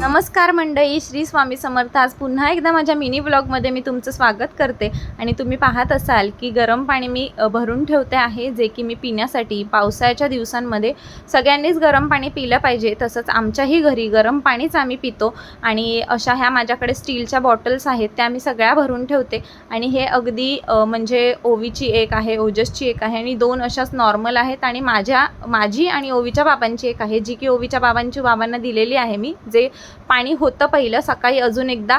नमस्कार मंडळी श्री स्वामी समर्थ. आज पुन्हा एकदा माझ्या मिनी ब्लॉगमध्ये मी तुमचं स्वागत करते. आणि तुम्ही पाहत असाल की गरम पाणी मी भरून ठेवते आहे जे की मी पिण्यासाठी पावसाळ्याच्या दिवसांमध्ये सगळ्यांनीच गरम पाणी पिलं पाहिजे. तसंच आमच्याही घरी गरम पाणीच आम्ही पितो. आणि अशा ह्या माझ्याकडे स्टीलच्या बॉटल्स आहेत त्या मी सगळ्या भरून ठेवते. आणि हे अगदी म्हणजे ओवीची एक आहे ओजसची एक आहे. आणि दोन अशाच नॉर्मल आहेत. आणि माझ्या माझी आणि ओवीच्या बाबांची एक आहे जी की ओवीच्या बाबांची बाबांना दिलेली आहे मी जे पाणी होतं पहिलं सकाळी अजून एकदा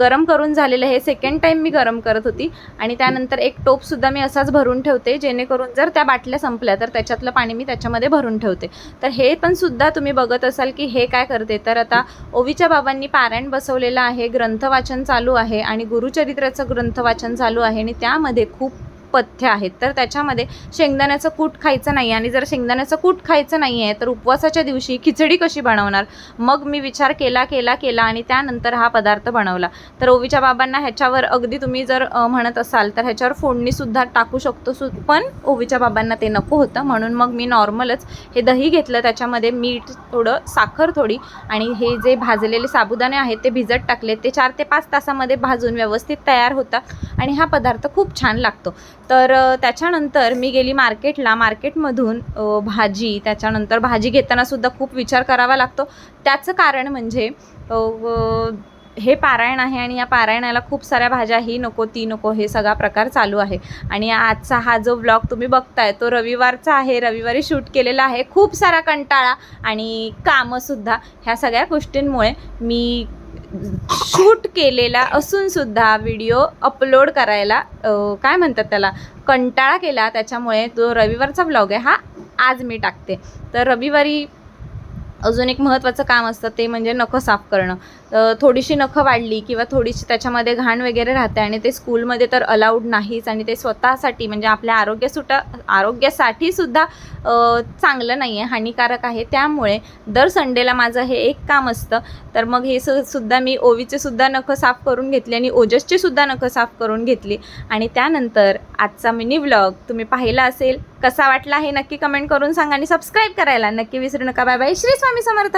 गरम करून झालेलं हे सेकंड टाईम मी गरम करत होती. आणि त्यानंतर एक टोपसुद्धा मी असाच भरून ठेवते जेणेकरून जर त्या बाटल्या संपल्या तर त्याच्यातलं पाणी मी त्याच्यामध्ये भरून ठेवते. तर हे पण सुद्धा तुम्ही बघत असाल की हे काय करते. तर आता ओवीच्या बाबांनी पारायण बसवलेलं आहे ग्रंथवाचन चालू आहे आणि गुरुचरित्राचं ग्रंथवाचन चालू आहे आणि त्यामध्ये खूप पथ्य आहेत. तर त्याच्यामध्ये शेंगदाण्याचं कूट खायचं नाही आणि जर शेंगदाण्याचं कूट खायचं नाही आहे तर उपवासाच्या दिवशी खिचडी कशी बनवणार? मग मी विचार केला केला केला आणि त्यानंतर हा पदार्थ बनवला. तर ओवीच्या बाबांना ह्याच्यावर अगदी तुम्ही जर म्हणत असाल तर ह्याच्यावर फोडणीसुद्धा टाकू शकतो सु पण ओवीच्या बाबांना ते नको होतं. म्हणून मग मी नॉर्मलच हे दही घेतलं. त्याच्यामध्ये मीठ थोडं साखर थोडी आणि हे जे भाजलेले साबुदाणे आहेत ते भिजत टाकले. ते चार ते पाच तासामध्ये भाजून व्यवस्थित तयार होतात आणि हा पदार्थ खूप छान लागतो. तर त्याच्यानंतर मी गेली मार्केटला. मार्केटमधून भाजी त्याच्यानंतर भाजी घेताना सुद्धा खूप विचार करावा लागतो. त्याचं कारण म्हणजे व- हे पारायण आहे आणि या पारायणाला खूप साऱ्या भाज्या ही नको ती नको हे सगळा प्रकार चालू आहे. आणि आजचा हा जो ब्लॉग तुम्ही बघताय तो रविवारचा आहे. रविवारी शूट केलेला आहे. खूप सारा कंटाळा आणि कामंसुद्धा ह्या सगळ्या गोष्टींमुळे मी शूट केलेला असून सुद्धा व्हिडिओ अपलोड करायला काय म्हणतात त्याला कंटाळा केला. त्याच्यामुळे तो रविवारचा ब्लॉग आहे. हा आज मी टाकते. तर रविवारी अजून एक महत्त्वाचं काम असतं ते म्हणजे नखं साफ करणं. थोडीशी नखं वाढली किंवा थोडीशी त्याच्यामध्ये घाण वगैरे राहते आणि ते स्कूलमध्ये तर अलाउड नाहीच आणि ते स्वतःसाठी म्हणजे आपल्या आरोग्यसुद्धा आरोग्यासाठी सुद्धा चांगलं नाही आहे हानिकारक आहे. त्यामुळे दर संडेला माझं हे एक काम असतं. तर मग हे स सुद्धा मी ओवीचे सुद्धा नखं साफ करून घेतली आणि ओजसची सुद्धा नखं साफ करून घेतली. आणि त्यानंतर आजचा मिनी व्लॉग तुम्ही पाहिला असेल कसा वाटला हे नक्की कमेंट करून सांगा आणि सबस्क्राईब करायला नक्की विसरू नका. Bye bye Shri Swami Samarth.